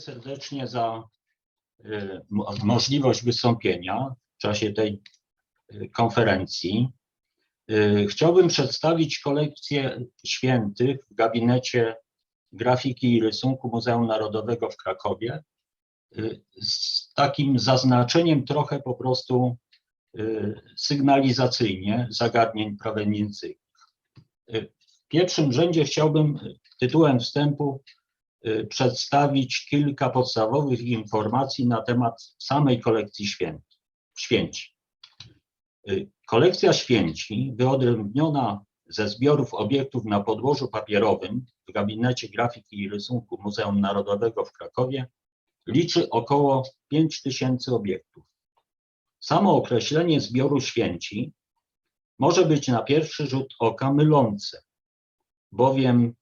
serdecznie za mo- możliwość wystąpienia w czasie tej y, konferencji. Y, Chciałbym przedstawić kolekcję świętych w gabinecie grafiki i rysunku Muzeum Narodowego w Krakowie z takim zaznaczeniem trochę po prostu sygnalizacyjnie zagadnień proweniencyjnych. Y, W pierwszym rzędzie chciałbym tytułem wstępu przedstawić kilka podstawowych informacji na temat samej kolekcji święci. Y, Kolekcja święci, wyodrębniona ze zbiorów obiektów na podłożu papierowym w gabinecie grafiki i rysunku Muzeum Narodowego w Krakowie, liczy około 5 tysięcy obiektów. Samo określenie zbioru święci może być na pierwszy rzut oka mylące, bowiem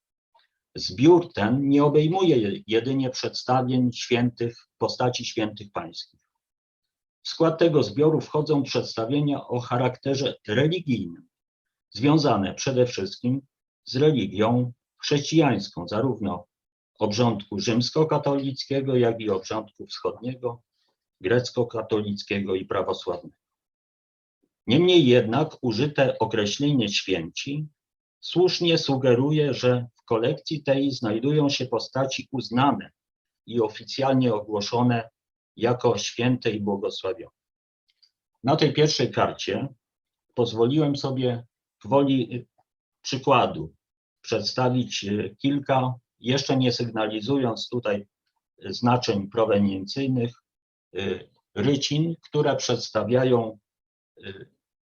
Zbiór ten nie obejmuje jedynie przedstawień świętych, postaci świętych pańskich. W skład tego zbioru wchodzą przedstawienia o charakterze religijnym, związane przede wszystkim z religią chrześcijańską, zarówno obrządku rzymskokatolickiego, jak i obrządku wschodniego, grecko-katolickiego i prawosławnego. Niemniej jednak użyte określenie święci słusznie sugeruje, że w kolekcji tej znajdują się postaci uznane i oficjalnie ogłoszone jako święte i błogosławione. Na tej pierwszej karcie pozwoliłem sobie gwoli y, przykładu przedstawić y, kilka, jeszcze nie sygnalizując tutaj y, znaczeń proweniencyjnych, rycin, które przedstawiają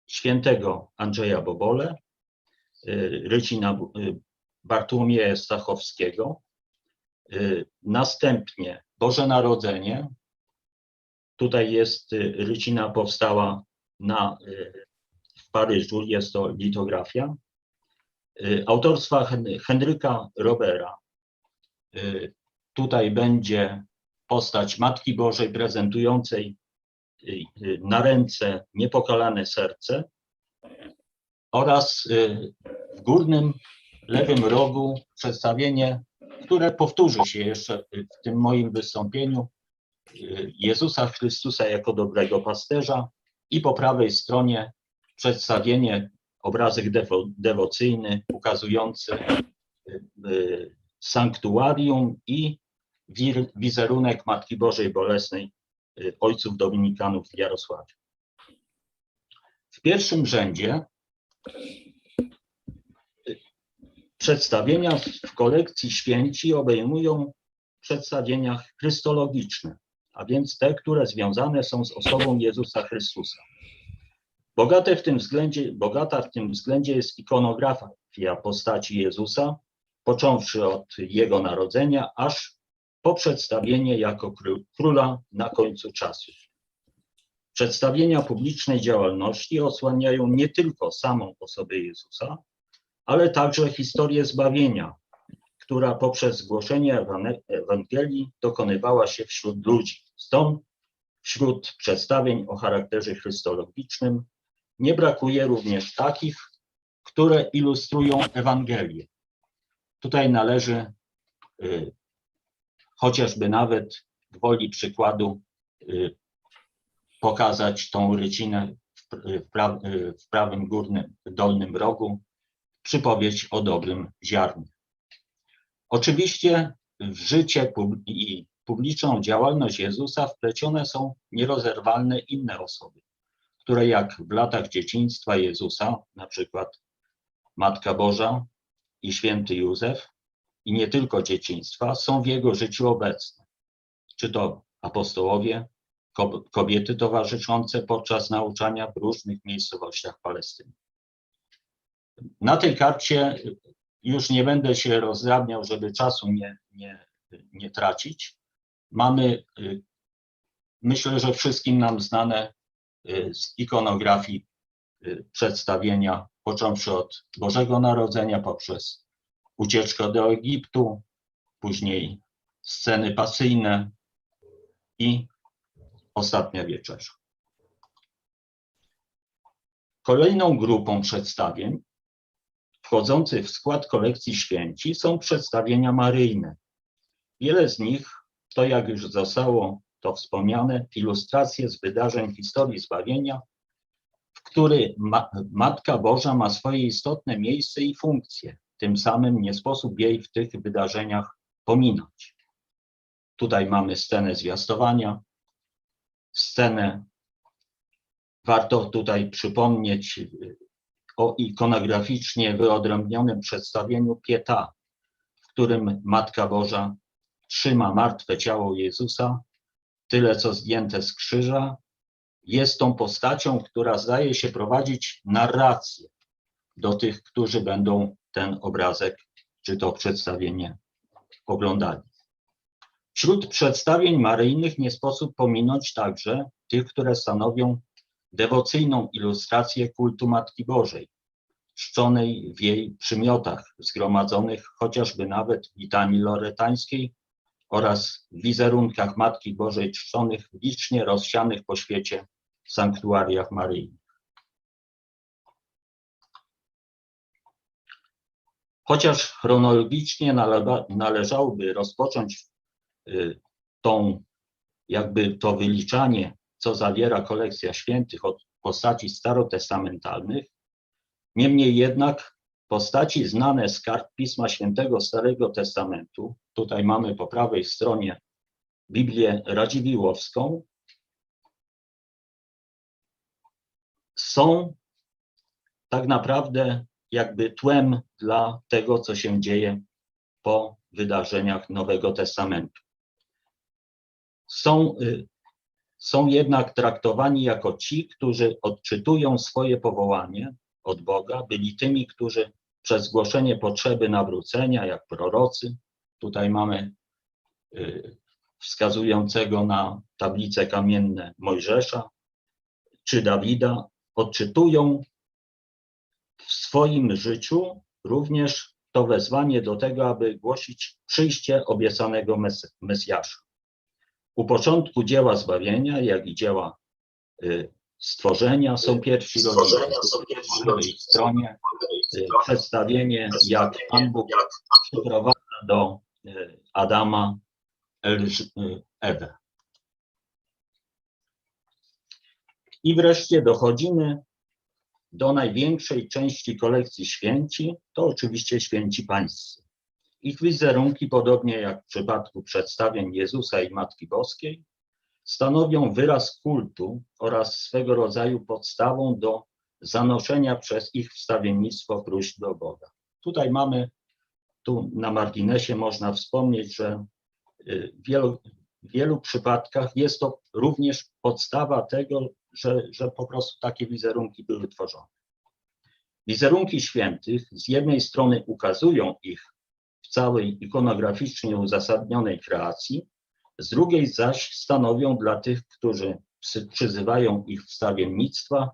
świętego Andrzeja Bobole, y, rycina y, Bartłomieja Stachowskiego. Y, Następnie Boże Narodzenie. Tutaj jest rycina powstała na, w Paryżu, jest to litografia. Autorstwa Hen- Henryka Robera. Tutaj będzie postać Matki Bożej prezentującej na ręce niepokalane serce oraz y, w górnym lewym rogu przedstawienie, które powtórzy się jeszcze w tym moim wystąpieniu, y, Jezusa Chrystusa jako dobrego pasterza i po prawej stronie przedstawienie, obrazek dewo, dewocyjny ukazujący y, sanktuarium i wir, wizerunek Matki Bożej Bolesnej ojców dominikanów w Jarosławiu. W pierwszym rzędzie Przedstawienia w kolekcji święci obejmują przedstawienia chrystologiczne, a więc te, które związane są z osobą Jezusa Chrystusa. Bogate w tym względzie, bogata w tym względzie jest ikonografia postaci Jezusa, począwszy od Jego narodzenia, aż po przedstawienie jako kró- króla na końcu czasów. Przedstawienia publicznej działalności osłaniają nie tylko samą osobę Jezusa, ale także historię zbawienia, która poprzez głoszenie Ewangelii dokonywała się wśród ludzi. Stąd wśród przedstawień o charakterze chrystologicznym nie brakuje również takich, które ilustrują Ewangelię. Tutaj należy y, chociażby nawet gwoli przykładu y, pokazać tą rycinę w, pra, y, w prawym górnym, dolnym rogu, przypowieść o dobrym ziarnie. Oczywiście w życie i publiczną działalność Jezusa wplecione są nierozerwalne inne osoby, które jak w latach dzieciństwa Jezusa, na przykład Matka Boża i święty Józef, i nie tylko dzieciństwa, są w jego życiu obecne. Czy to apostołowie, kobiety towarzyszące podczas nauczania w różnych miejscowościach Palestyny. Na tej karcie już nie będę się rozdrabniał, żeby czasu nie, nie, nie tracić. Mamy, y, myślę, że wszystkim nam znane y, z ikonografii y, przedstawienia, począwszy od Bożego Narodzenia poprzez ucieczkę do Egiptu, później sceny pasyjne i ostatnia wieczerza. Kolejną grupą przedstawień wchodzących w skład kolekcji święci są przedstawienia maryjne. Wiele z nich to jak już zostało to wspomniane, ilustracje z wydarzeń historii zbawienia, w której ma Matka Boża ma swoje istotne miejsce i funkcje. Tym samym nie sposób jej w tych wydarzeniach pominąć. Tutaj mamy scenę zwiastowania, scenę, warto tutaj przypomnieć y, o ikonograficznie wyodrębnionym przedstawieniu Pieta, w którym Matka Boża trzyma martwe ciało Jezusa, tyle co zdjęte z krzyża, jest tą postacią, która zdaje się prowadzić narrację do tych, którzy będą ten obrazek czy to przedstawienie oglądali. Wśród przedstawień maryjnych nie sposób pominąć także tych, które stanowią dewocyjną ilustrację kultu Matki Bożej, czczonej w jej przymiotach zgromadzonych chociażby nawet w litanii loretańskiej oraz w wizerunkach Matki Bożej czczonych licznie rozsianych po świecie w sanktuariach maryjnych. Chociaż chronologicznie nale- należałoby rozpocząć tą, jakby to wyliczanie, co zawiera kolekcja świętych od postaci starotestamentalnych, niemniej jednak postaci znane z kart Pisma Świętego Starego Testamentu, tutaj mamy po prawej stronie Biblię Radziwiłłowską, są tak naprawdę jakby tłem dla tego, co się dzieje po wydarzeniach Nowego Testamentu. Są, y, są jednak traktowani jako ci, którzy odczytują swoje powołanie od Boga, byli tymi, którzy przez głoszenie potrzeby nawrócenia, jak prorocy, tutaj mamy y, wskazującego na tablice kamienne Mojżesza czy Dawida, odczytują w swoim życiu również to wezwanie do tego, aby głosić przyjście obiecanego mes Mesjasza. U początku dzieła zbawienia, jak i dzieła y, stworzenia są pierwsi rodzice. Po stronie y, przedstawienie, jak Pan Bóg przyprowadza do y, Adama y, Ewę. I wreszcie dochodzimy do największej części kolekcji święci, to oczywiście święci pańscy. Ich wizerunki, podobnie jak w przypadku przedstawień Jezusa i Matki Boskiej, stanowią wyraz kultu oraz swego rodzaju podstawą do zanoszenia przez ich wstawiennictwo próśb do Boga. Tutaj mamy, tu na marginesie można wspomnieć, że y, w wielu, w wielu przypadkach jest to również podstawa tego, że, że po prostu takie wizerunki były tworzone. Wizerunki świętych z jednej strony ukazują ich w całej ikonograficznie uzasadnionej kreacji, z drugiej zaś stanowią dla tych, którzy przyzywają ich wstawiennictwa,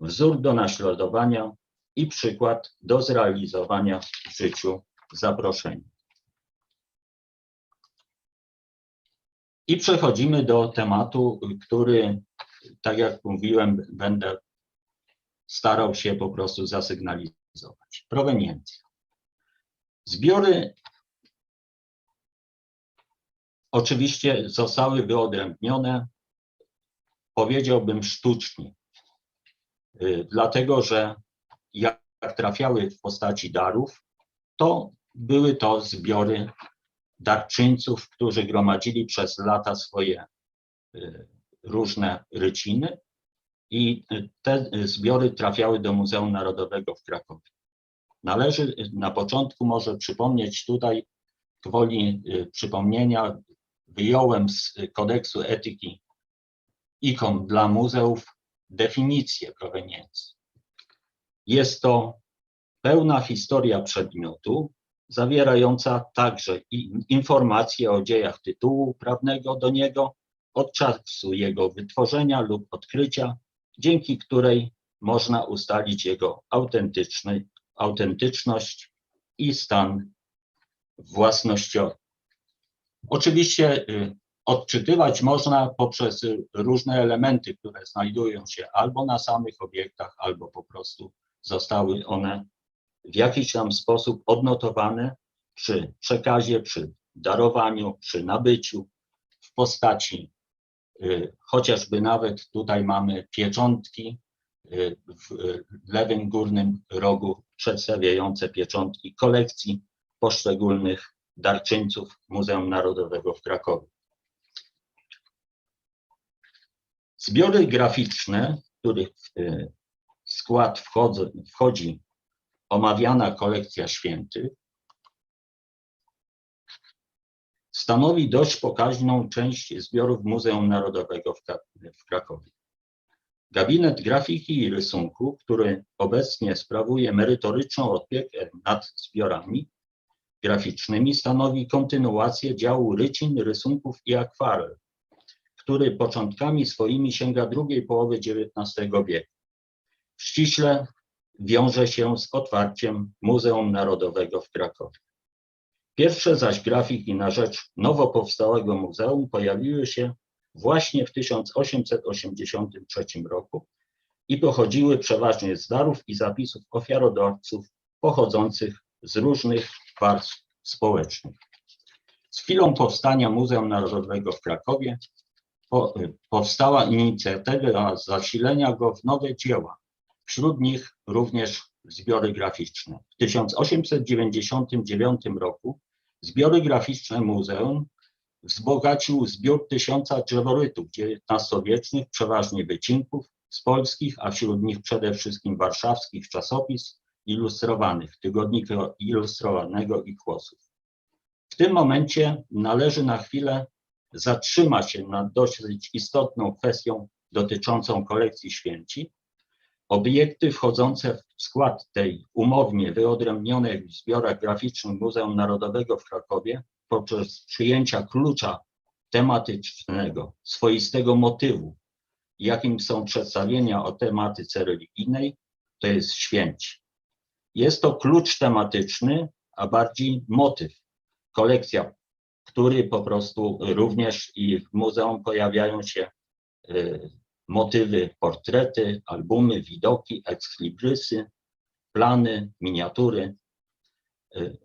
wzór do naśladowania i przykład do zrealizowania w życiu zaproszenia. I przechodzimy do tematu, który, tak jak mówiłem, będę starał się po prostu zasygnalizować. Proweniencja. Zbiory oczywiście zostały wyodrębnione, powiedziałbym sztucznie, Y, dlatego że jak trafiały w postaci darów, to były to zbiory darczyńców, którzy gromadzili przez lata swoje y, różne ryciny i te zbiory trafiały do Muzeum Narodowego w Krakowie. Należy na początku może przypomnieć tutaj, gwoli y, przypomnienia, wyjąłem z kodeksu etyki ikon dla muzeów definicję proweniencji. Jest to pełna historia przedmiotu, zawierająca także informacje o dziejach tytułu prawnego do niego od czasu jego wytworzenia lub odkrycia, dzięki której można ustalić jego autentyczny, autentyczność i stan własnościowy. Oczywiście y, odczytywać można poprzez y, różne elementy, które znajdują się albo na samych obiektach, albo po prostu zostały one w jakiś tam sposób odnotowane przy przekazie, przy darowaniu, przy nabyciu, w postaci y, chociażby nawet tutaj mamy pieczątki w y, lewym górnym rogu przedstawiające pieczątki kolekcji poszczególnych darczyńców Muzeum Narodowego w Krakowie. Zbiory graficzne, w których y, w skład wchodzi omawiana kolekcja świętych, stanowi dość pokaźną część zbiorów Muzeum Narodowego w, w Krakowie. Gabinet Grafiki i Rysunku, który obecnie sprawuje merytoryczną opiekę nad zbiorami graficznymi, stanowi kontynuację działu rycin, rysunków i akwarel, który początkami swoimi sięga drugiej połowy XIX wieku. Ściśle wiąże się z otwarciem Muzeum Narodowego w Krakowie. Pierwsze zaś grafiki na rzecz nowo powstałego muzeum pojawiły się właśnie w 1883 roku i pochodziły przeważnie z darów i zapisów ofiarodawców pochodzących z różnych warstw społecznych. Z chwilą powstania Muzeum Narodowego w Krakowie po, powstała inicjatywa zasilenia go w nowe dzieła, wśród nich również zbiory graficzne. W 1899 roku zbiory graficzne muzeum wzbogacił zbiór tysiąca drzeworytów XIX-wiecznych, przeważnie wycinków z polskich, a wśród nich przede wszystkim warszawskich czasopis ilustrowanych, tygodnika ilustrowanego i kłosów. W tym momencie należy na chwilę zatrzymać się nad dosyć istotną kwestią dotyczącą kolekcji święci. Obiekty wchodzące w skład tej umownie wyodrębnionej w zbiorach graficznych Muzeum Narodowego w Krakowie poprzez przyjęcia klucza tematycznego, swoistego motywu, jakim są przedstawienia o tematyce religijnej, to jest święci. Jest to klucz tematyczny, a bardziej motyw. Kolekcja, który po prostu również i w muzeum pojawiają się y, motywy, portrety, albumy, widoki, ekslibrisy, plany, miniatury. Y,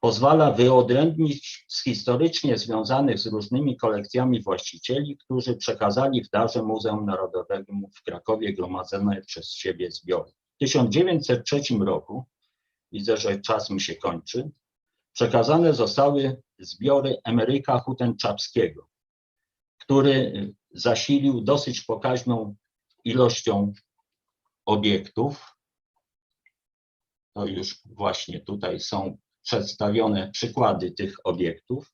Pozwala wyodrębnić z historycznie związanych z różnymi kolekcjami właścicieli, którzy przekazali w darze Muzeum Narodowemu w Krakowie gromadzone przez siebie zbiory. W 1903 roku, widzę, że czas mi się kończy, przekazane zostały zbiory Emeryka Hutenczapskiego, który zasilił dosyć pokaźną ilością obiektów. To już właśnie tutaj są przedstawione przykłady tych obiektów.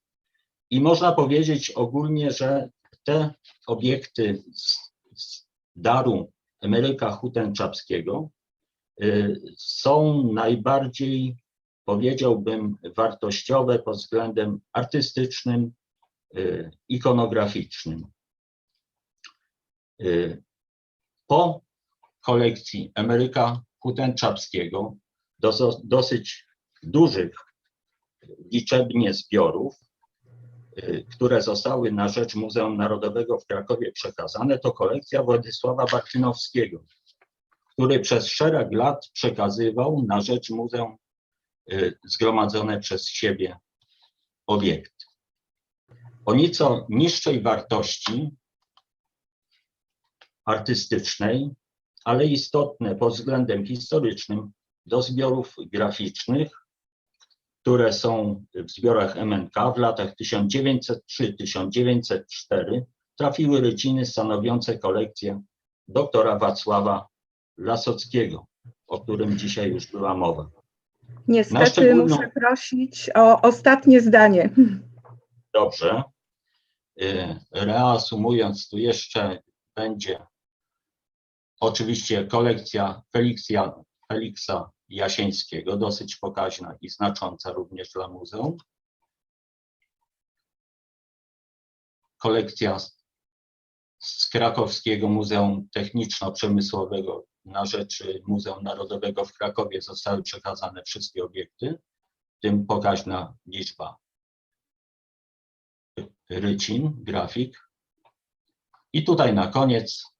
I można powiedzieć ogólnie, że te obiekty z, z daru Emeryka Hutenczapskiego y, są najbardziej, powiedziałbym, wartościowe pod względem artystycznym, y, ikonograficznym. Y, Po kolekcji Emeryka Hutenczapskiego do, dosyć dużych liczebnie zbiorów, y, które zostały na rzecz Muzeum Narodowego w Krakowie przekazane, to kolekcja Władysława Bartynowskiego, który przez szereg lat przekazywał na rzecz muzeum y, zgromadzone przez siebie obiekty. O nieco niższej wartości artystycznej, ale istotne pod względem historycznym do zbiorów graficznych, które są w zbiorach MNK w latach 1903-1904 trafiły ryciny stanowiące kolekcję doktora Wacława Lasockiego, o którym dzisiaj już była mowa. Niestety szczególną- muszę prosić o ostatnie zdanie. Dobrze. Y, Reasumując, tu jeszcze będzie oczywiście kolekcja Feliksa, Feliksa Jasieńskiego, dosyć pokaźna i znacząca również dla muzeum. Kolekcja z Krakowskiego Muzeum Techniczno-Przemysłowego na rzecz Muzeum Narodowego w Krakowie zostały przekazane wszystkie obiekty, w tym pokaźna liczba rycin, grafik. I tutaj na koniec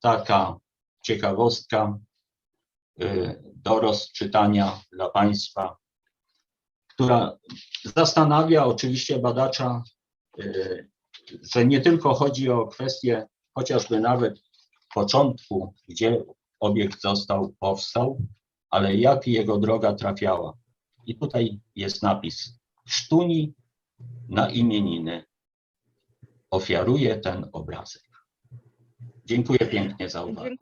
taka ciekawostka y, do rozczytania dla Państwa, która zastanawia oczywiście badacza y, że nie tylko chodzi o kwestię chociażby nawet początku, gdzie obiekt został, powstał, ale jak jego droga trafiała. I tutaj jest napis Sztuni na imieniny. Ofiaruje ten obrazek. Dziękuję pięknie za uwagę.